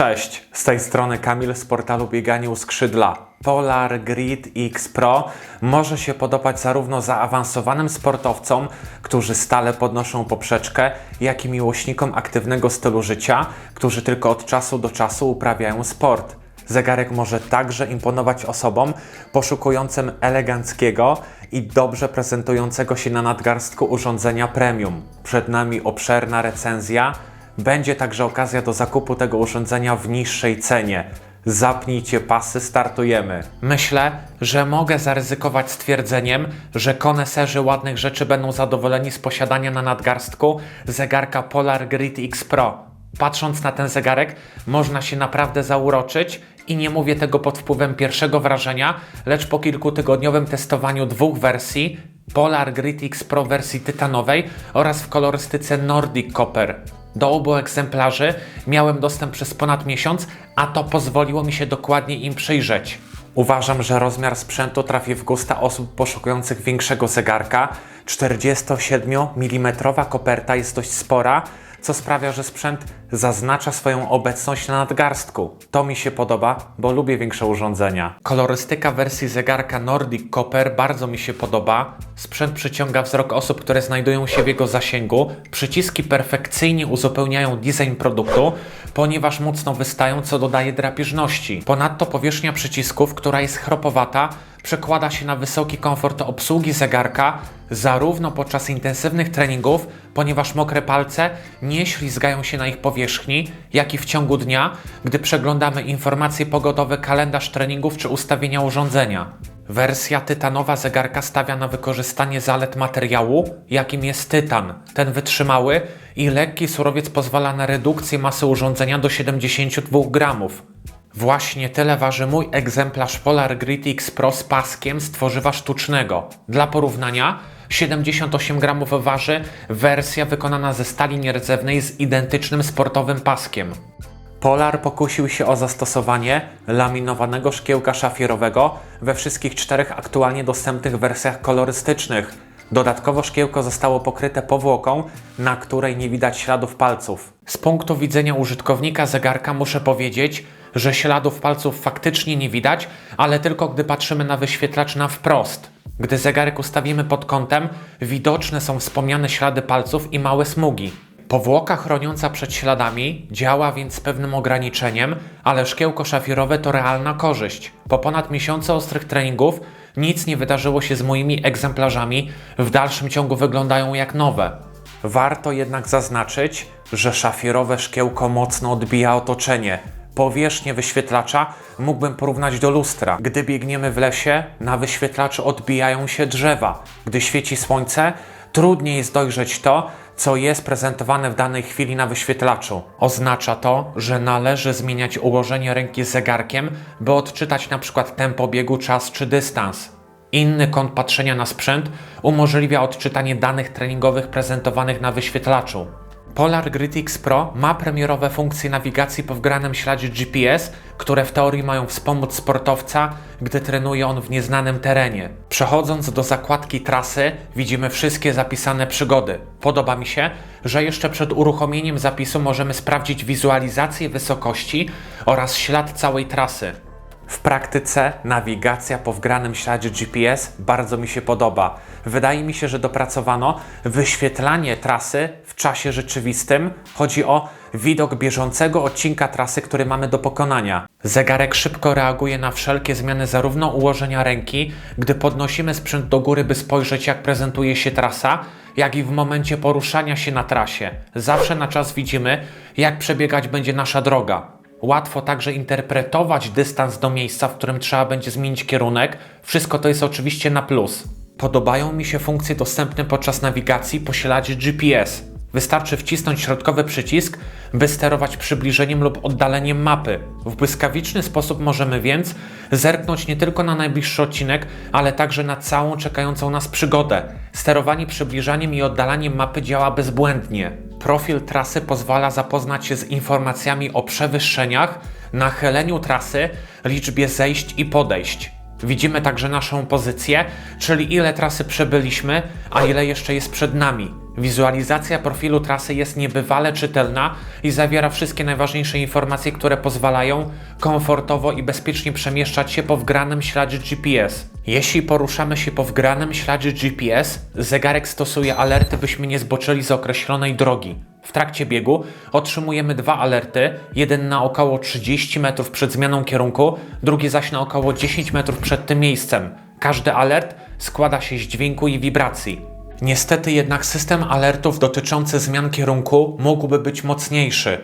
Cześć, z tej strony Kamil z portalu Bieganie u Skrzydla. Polar Grid X Pro może się podobać zarówno zaawansowanym sportowcom, którzy stale podnoszą poprzeczkę, jak i miłośnikom aktywnego stylu życia, którzy tylko od czasu do czasu uprawiają sport. Zegarek może także imponować osobom poszukującym eleganckiego i dobrze prezentującego się na nadgarstku urządzenia premium. Przed nami obszerna recenzja. Będzie także okazja do zakupu tego urządzenia w niższej cenie. Zapnijcie pasy, startujemy. Myślę, że mogę zaryzykować stwierdzeniem, że koneserzy ładnych rzeczy będą zadowoleni z posiadania na nadgarstku zegarka Polar Grid X Pro. Patrząc na ten zegarek, można się naprawdę zauroczyć i nie mówię tego pod wpływem pierwszego wrażenia, lecz po kilkutygodniowym testowaniu dwóch wersji Polar Grid X Pro wersji tytanowej oraz w kolorystyce Nordic Copper. Do obu egzemplarzy miałem dostęp przez ponad miesiąc, a to pozwoliło mi się dokładnie im przyjrzeć. Uważam, że rozmiar sprzętu trafi w gusta osób poszukujących większego zegarka. 47 mm koperta jest dość spora, co sprawia, że sprzęt zaznacza swoją obecność na nadgarstku. To mi się podoba, bo lubię większe urządzenia. Kolorystyka wersji zegarka Nordic Copper bardzo mi się podoba. Sprzęt przyciąga wzrok osób, które znajdują się w jego zasięgu. Przyciski perfekcyjnie uzupełniają design produktu, ponieważ mocno wystają, co dodaje drapieżności. Ponadto powierzchnia przycisków, która jest chropowata, przekłada się na wysoki komfort obsługi zegarka, zarówno podczas intensywnych treningów, ponieważ mokre palce nie ślizgają się na ich powierzchni, jak i w ciągu dnia, gdy przeglądamy informacje pogodowe, kalendarz treningów czy ustawienia urządzenia. Wersja tytanowa zegarka stawia na wykorzystanie zalet materiału, jakim jest tytan. Ten wytrzymały i lekki surowiec pozwala na redukcję masy urządzenia do 72 gramów. Właśnie tyle waży mój egzemplarz Polar Grid X Pro z paskiem z tworzywa sztucznego. Dla porównania, 78 gramów waży wersja wykonana ze stali nierdzewnej z identycznym sportowym paskiem. Polar pokusił się o zastosowanie laminowanego szkiełka szafirowego we wszystkich czterech aktualnie dostępnych wersjach kolorystycznych. Dodatkowo szkiełko zostało pokryte powłoką, na której nie widać śladów palców. Z punktu widzenia użytkownika zegarka muszę powiedzieć, że śladów palców faktycznie nie widać, ale tylko gdy patrzymy na wyświetlacz na wprost. Gdy zegarek ustawimy pod kątem, widoczne są wspomniane ślady palców i małe smugi. Powłoka chroniąca przed śladami działa więc z pewnym ograniczeniem, ale szkiełko szafirowe to realna korzyść. Po ponad miesiącu ostrych treningów nic nie wydarzyło się z moimi egzemplarzami, w dalszym ciągu wyglądają jak nowe. Warto jednak zaznaczyć, że szafirowe szkiełko mocno odbija otoczenie. Powierzchnię wyświetlacza mógłbym porównać do lustra. Gdy biegniemy w lesie, na wyświetlaczu odbijają się drzewa. Gdy świeci słońce, trudniej jest dojrzeć to, co jest prezentowane w danej chwili na wyświetlaczu. Oznacza to, że należy zmieniać ułożenie ręki zegarkiem, by odczytać np. tempo biegu, czas czy dystans. Inny kąt patrzenia na sprzęt umożliwia odczytanie danych treningowych prezentowanych na wyświetlaczu. Polar Grid X Pro ma premierowe funkcje nawigacji po wgranym śladzie GPS, które w teorii mają wspomóc sportowca, gdy trenuje on w nieznanym terenie. Przechodząc do zakładki trasy, widzimy wszystkie zapisane przygody. Podoba mi się, że jeszcze przed uruchomieniem zapisu możemy sprawdzić wizualizację wysokości oraz ślad całej trasy. W praktyce nawigacja po wgranym śladzie GPS bardzo mi się podoba. Wydaje mi się, że dopracowano wyświetlanie trasy czasie rzeczywistym. Chodzi o widok bieżącego odcinka trasy, który mamy do pokonania. Zegarek szybko reaguje na wszelkie zmiany zarówno ułożenia ręki, gdy podnosimy sprzęt do góry, by spojrzeć jak prezentuje się trasa, jak i w momencie poruszania się na trasie. Zawsze na czas widzimy, jak przebiegać będzie nasza droga. Łatwo także interpretować dystans do miejsca, w którym trzeba będzie zmienić kierunek. Wszystko to jest oczywiście na plus. Podobają mi się funkcje dostępne podczas nawigacji po śladzie GPS. Wystarczy wcisnąć środkowy przycisk, by sterować przybliżeniem lub oddaleniem mapy. W błyskawiczny sposób możemy więc zerknąć nie tylko na najbliższy odcinek, ale także na całą czekającą nas przygodę. Sterowanie przybliżaniem i oddalaniem mapy działa bezbłędnie. Profil trasy pozwala zapoznać się z informacjami o przewyższeniach, nachyleniu trasy, liczbie zejść i podejść. Widzimy także naszą pozycję, czyli ile trasy przebyliśmy, a ile jeszcze jest przed nami. Wizualizacja profilu trasy jest niebywale czytelna i zawiera wszystkie najważniejsze informacje, które pozwalają komfortowo i bezpiecznie przemieszczać się po wgranym śladzie GPS. Jeśli poruszamy się po wgranym śladzie GPS, zegarek stosuje alerty, byśmy nie zboczyli z określonej drogi. W trakcie biegu otrzymujemy dwa alerty, jeden na około 30 metrów przed zmianą kierunku, drugi zaś na około 10 metrów przed tym miejscem. Każdy alert składa się z dźwięku i wibracji. Niestety jednak system alertów dotyczący zmian kierunku mógłby być mocniejszy.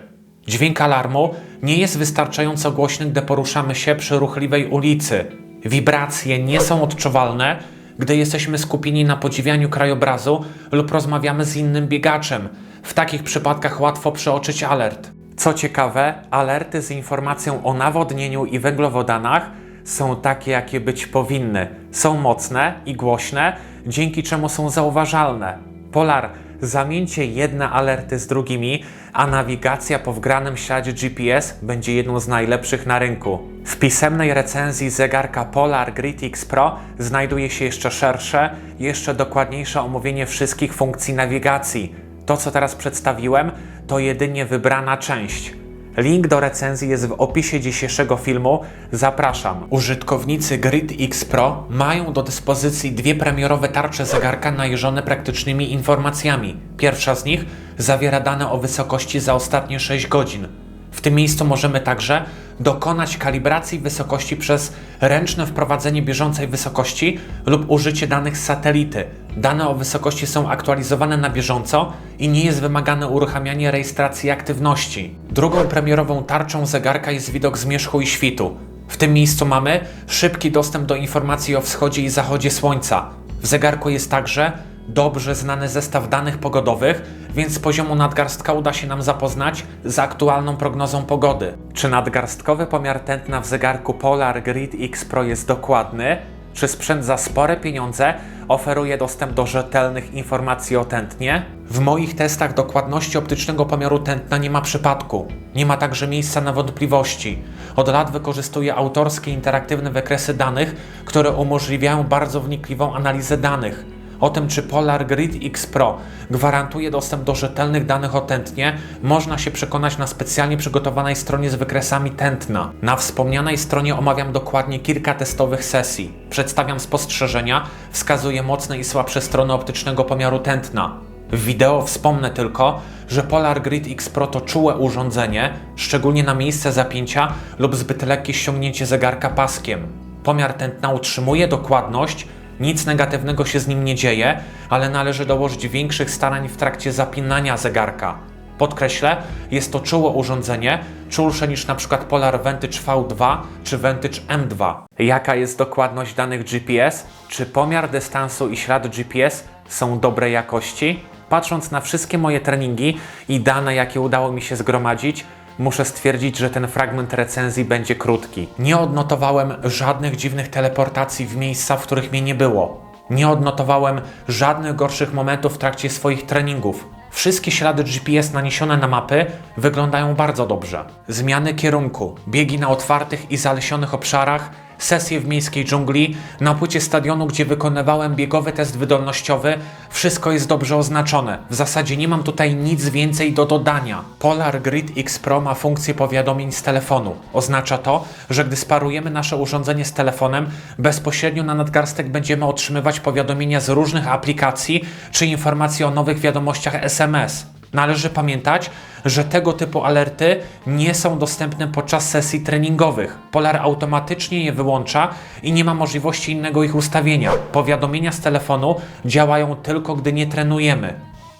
Dźwięk alarmu nie jest wystarczająco głośny, gdy poruszamy się przy ruchliwej ulicy. Wibracje nie są odczuwalne, gdy jesteśmy skupieni na podziwianiu krajobrazu lub rozmawiamy z innym biegaczem. W takich przypadkach łatwo przeoczyć alert. Co ciekawe, alerty z informacją o nawodnieniu i węglowodanach są takie, jakie być powinny. Są mocne i głośne, dzięki czemu są zauważalne. Polar, zamieńcie jedne alerty z drugimi, a nawigacja po wgranym śladzie GPS będzie jedną z najlepszych na rynku. W pisemnej recenzji zegarka Polar Grid X Pro znajduje się jeszcze szersze, jeszcze dokładniejsze omówienie wszystkich funkcji nawigacji. To, co teraz przedstawiłem, to jedynie wybrana część. Link do recenzji jest w opisie dzisiejszego filmu. Zapraszam. Użytkownicy Grid X Pro mają do dyspozycji dwie premierowe tarcze zegarka najeżone praktycznymi informacjami. Pierwsza z nich zawiera dane o wysokości za ostatnie 6 godzin. W tym miejscu możemy także dokonać kalibracji wysokości przez ręczne wprowadzenie bieżącej wysokości lub użycie danych z satelity. Dane o wysokości są aktualizowane na bieżąco i nie jest wymagane uruchamianie rejestracji aktywności. Drugą premierową tarczą zegarka jest widok zmierzchu i świtu. W tym miejscu mamy szybki dostęp do informacji o wschodzie i zachodzie słońca. W zegarku jest także dobrze znany zestaw danych pogodowych, więc z poziomu nadgarstka uda się nam zapoznać z aktualną prognozą pogody. Czy nadgarstkowy pomiar tętna w zegarku Polar Grid X Pro jest dokładny? Czy sprzęt za spore pieniądze oferuje dostęp do rzetelnych informacji o tętnie? W moich testach dokładności optycznego pomiaru tętna nie ma przypadku. Nie ma także miejsca na wątpliwości. Od lat wykorzystuję autorskie interaktywne wykresy danych, które umożliwiają bardzo wnikliwą analizę danych. O tym, czy Polar Grid X Pro gwarantuje dostęp do rzetelnych danych o tętnie, można się przekonać na specjalnie przygotowanej stronie z wykresami tętna. Na wspomnianej stronie omawiam dokładnie kilka testowych sesji. Przedstawiam spostrzeżenia, wskazuję mocne i słabsze strony optycznego pomiaru tętna. W wideo wspomnę tylko, że Polar Grid X Pro to czułe urządzenie, szczególnie na miejsce zapięcia lub zbyt lekkie ściągnięcie zegarka paskiem. Pomiar tętna utrzymuje dokładność, nic negatywnego się z nim nie dzieje, ale należy dołożyć większych starań w trakcie zapinania zegarka. Podkreślę, jest to czułe urządzenie, czulsze niż np. Polar Vantage V2 czy Vantage M2. Jaka jest dokładność danych GPS? Czy pomiar dystansu i ślad GPS są dobrej jakości? Patrząc na wszystkie moje treningi i dane, jakie udało mi się zgromadzić, muszę stwierdzić, że ten fragment recenzji będzie krótki. Nie odnotowałem żadnych dziwnych teleportacji w miejsca, w których mnie nie było. Nie odnotowałem żadnych gorszych momentów w trakcie swoich treningów. Wszystkie ślady GPS naniesione na mapy wyglądają bardzo dobrze. Zmiany kierunku, biegi na otwartych i zalesionych obszarach, sesje w miejskiej dżungli, na płycie stadionu, gdzie wykonywałem biegowy test wydolnościowy, wszystko jest dobrze oznaczone. W zasadzie nie mam tutaj nic więcej do dodania. Polar Grid X Pro ma funkcję powiadomień z telefonu. Oznacza to, że gdy sparujemy nasze urządzenie z telefonem, bezpośrednio na nadgarstek będziemy otrzymywać powiadomienia z różnych aplikacji czy informacje o nowych wiadomościach SMS. Należy pamiętać, że tego typu alerty nie są dostępne podczas sesji treningowych. Polar automatycznie je wyłącza i nie ma możliwości innego ich ustawienia. Powiadomienia z telefonu działają tylko gdy nie trenujemy.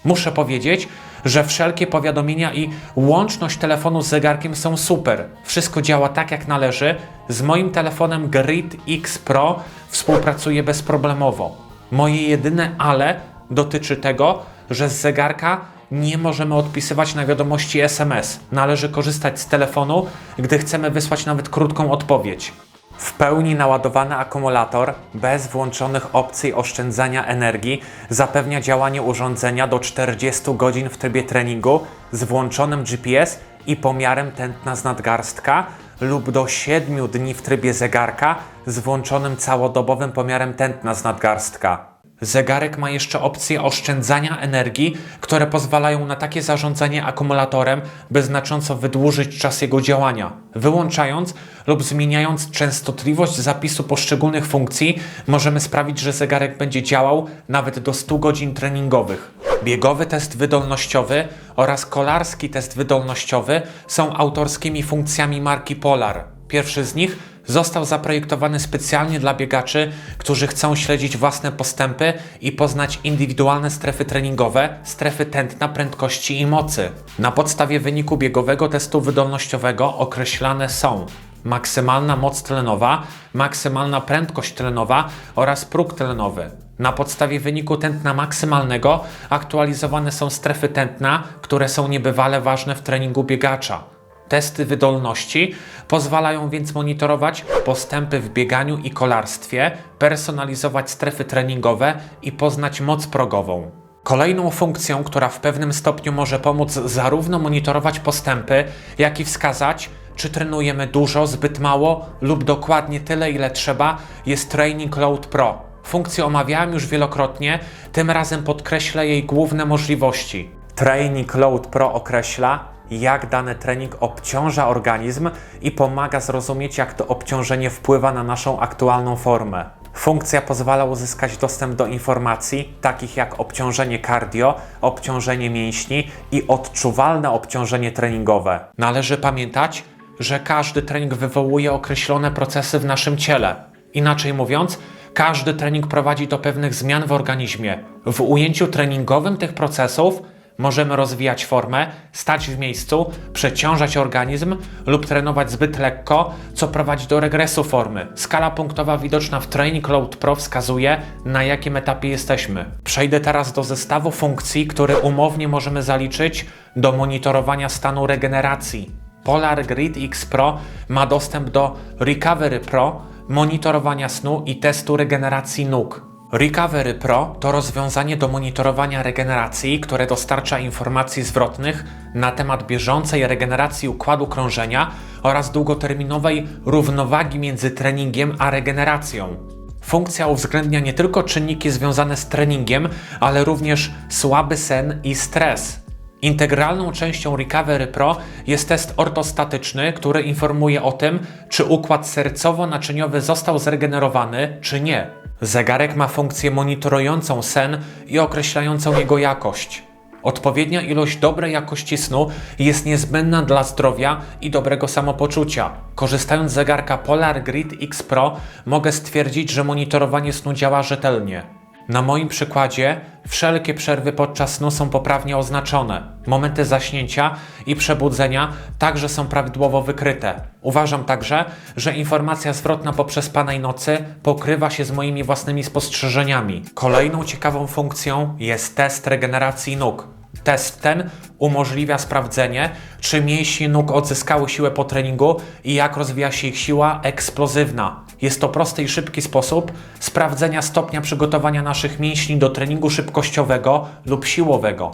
Muszę powiedzieć, że wszelkie powiadomienia i łączność telefonu z zegarkiem są super. Wszystko działa tak jak należy. Z moim telefonem Grid X Pro współpracuje bezproblemowo. Moje jedyne ale dotyczy tego, że z zegarka nie możemy odpisywać na wiadomości SMS. Należy korzystać z telefonu, gdy chcemy wysłać nawet krótką odpowiedź. W pełni naładowany akumulator, bez włączonych opcji oszczędzania energii, zapewnia działanie urządzenia do 40 godzin w trybie treningu z włączonym GPS i pomiarem tętna z nadgarstka lub do 7 dni w trybie zegarka z włączonym całodobowym pomiarem tętna z nadgarstka. Zegarek ma jeszcze opcję oszczędzania energii, które pozwalają na takie zarządzanie akumulatorem, by znacząco wydłużyć czas jego działania. Wyłączając lub zmieniając częstotliwość zapisu poszczególnych funkcji, możemy sprawić, że zegarek będzie działał nawet do 100 godzin treningowych. Biegowy test wydolnościowy oraz kolarski test wydolnościowy są autorskimi funkcjami marki Polar. Pierwszy z nich został zaprojektowany specjalnie dla biegaczy, którzy chcą śledzić własne postępy i poznać indywidualne strefy treningowe, strefy tętna, prędkości i mocy. Na podstawie wyniku biegowego testu wydolnościowego określane są maksymalna moc tlenowa, maksymalna prędkość tlenowa oraz próg tlenowy. Na podstawie wyniku tętna maksymalnego aktualizowane są strefy tętna, które są niebywale ważne w treningu biegacza. Testy wydolności pozwalają więc monitorować postępy w bieganiu i kolarstwie, personalizować strefy treningowe i poznać moc progową. Kolejną funkcją, która w pewnym stopniu może pomóc zarówno monitorować postępy, jak i wskazać, czy trenujemy dużo, zbyt mało lub dokładnie tyle, ile trzeba, jest Training Load Pro. Funkcję omawiałem już wielokrotnie, tym razem podkreślę jej główne możliwości. Training Load Pro określa, jak dany trening obciąża organizm i pomaga zrozumieć, jak to obciążenie wpływa na naszą aktualną formę. Funkcja pozwala uzyskać dostęp do informacji takich jak obciążenie cardio, obciążenie mięśni i odczuwalne obciążenie treningowe. Należy pamiętać, że każdy trening wywołuje określone procesy w naszym ciele. Inaczej mówiąc, każdy trening prowadzi do pewnych zmian w organizmie. W ujęciu treningowym tych procesów możemy rozwijać formę, stać w miejscu, przeciążać organizm lub trenować zbyt lekko, co prowadzi do regresu formy. Skala punktowa widoczna w Training Load Pro wskazuje, na jakim etapie jesteśmy. Przejdę teraz do zestawu funkcji, które umownie możemy zaliczyć do monitorowania stanu regeneracji. Polar Grid X Pro ma dostęp do Recovery Pro, monitorowania snu i testu regeneracji nóg. Recovery Pro to rozwiązanie do monitorowania regeneracji, które dostarcza informacji zwrotnych na temat bieżącej regeneracji układu krążenia oraz długoterminowej równowagi między treningiem a regeneracją. Funkcja uwzględnia nie tylko czynniki związane z treningiem, ale również słaby sen i stres. Integralną częścią Recovery Pro jest test ortostatyczny, który informuje o tym, czy układ sercowo-naczyniowy został zregenerowany, czy nie. Zegarek ma funkcję monitorującą sen i określającą jego jakość. Odpowiednia ilość dobrej jakości snu jest niezbędna dla zdrowia i dobrego samopoczucia. Korzystając z zegarka Polar Grid X Pro mogę stwierdzić, że monitorowanie snu działa rzetelnie. Na moim przykładzie wszelkie przerwy podczas snu są poprawnie oznaczone. Momenty zaśnięcia i przebudzenia także są prawidłowo wykryte. Uważam także, że informacja zwrotna po przespanej nocy pokrywa się z moimi własnymi spostrzeżeniami. Kolejną ciekawą funkcją jest test regeneracji nóg. Test ten umożliwia sprawdzenie, czy mięśnie nóg odzyskały siłę po treningu i jak rozwija się ich siła eksplozywna. Jest to prosty i szybki sposób sprawdzenia stopnia przygotowania naszych mięśni do treningu szybkościowego lub siłowego.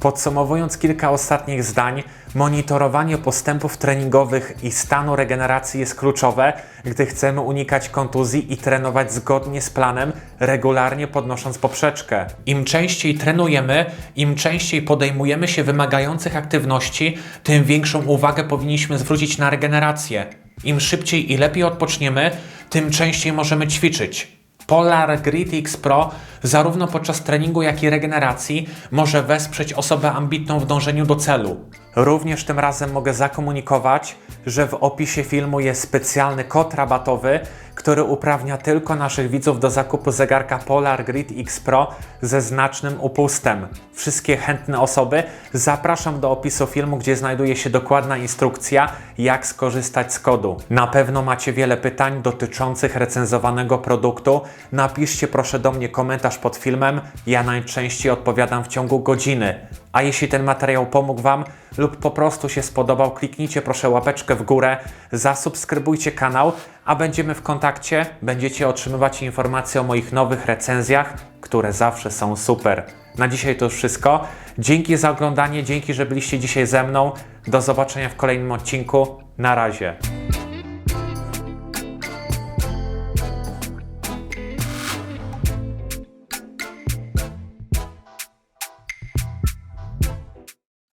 Podsumowując kilka ostatnich zdań, monitorowanie postępów treningowych i stanu regeneracji jest kluczowe, gdy chcemy unikać kontuzji i trenować zgodnie z planem, regularnie podnosząc poprzeczkę. Im częściej trenujemy, im częściej podejmujemy się wymagających aktywności, tym większą uwagę powinniśmy zwrócić na regenerację. Im szybciej i lepiej odpoczniemy, tym częściej możemy ćwiczyć. Polar Grid X Pro zarówno podczas treningu, jak i regeneracji może wesprzeć osobę ambitną w dążeniu do celu. Również tym razem mogę zakomunikować, że w opisie filmu jest specjalny kod rabatowy, który uprawnia tylko naszych widzów do zakupu zegarka Polar Grid X Pro ze znacznym upustem. Wszystkie chętne osoby zapraszam do opisu filmu, gdzie znajduje się dokładna instrukcja, jak skorzystać z kodu. Na pewno macie wiele pytań dotyczących recenzowanego produktu. Napiszcie proszę do mnie komentarz pod filmem. Ja najczęściej odpowiadam w ciągu godziny. A jeśli ten materiał pomógł Wam lub po prostu się spodobał, kliknijcie proszę łapeczkę w górę, zasubskrybujcie kanał, a będziemy w kontakcie. Będziecie otrzymywać informacje o moich nowych recenzjach, które zawsze są super. Na dzisiaj to już wszystko. Dzięki za oglądanie, dzięki, że byliście dzisiaj ze mną. Do zobaczenia w kolejnym odcinku. Na razie.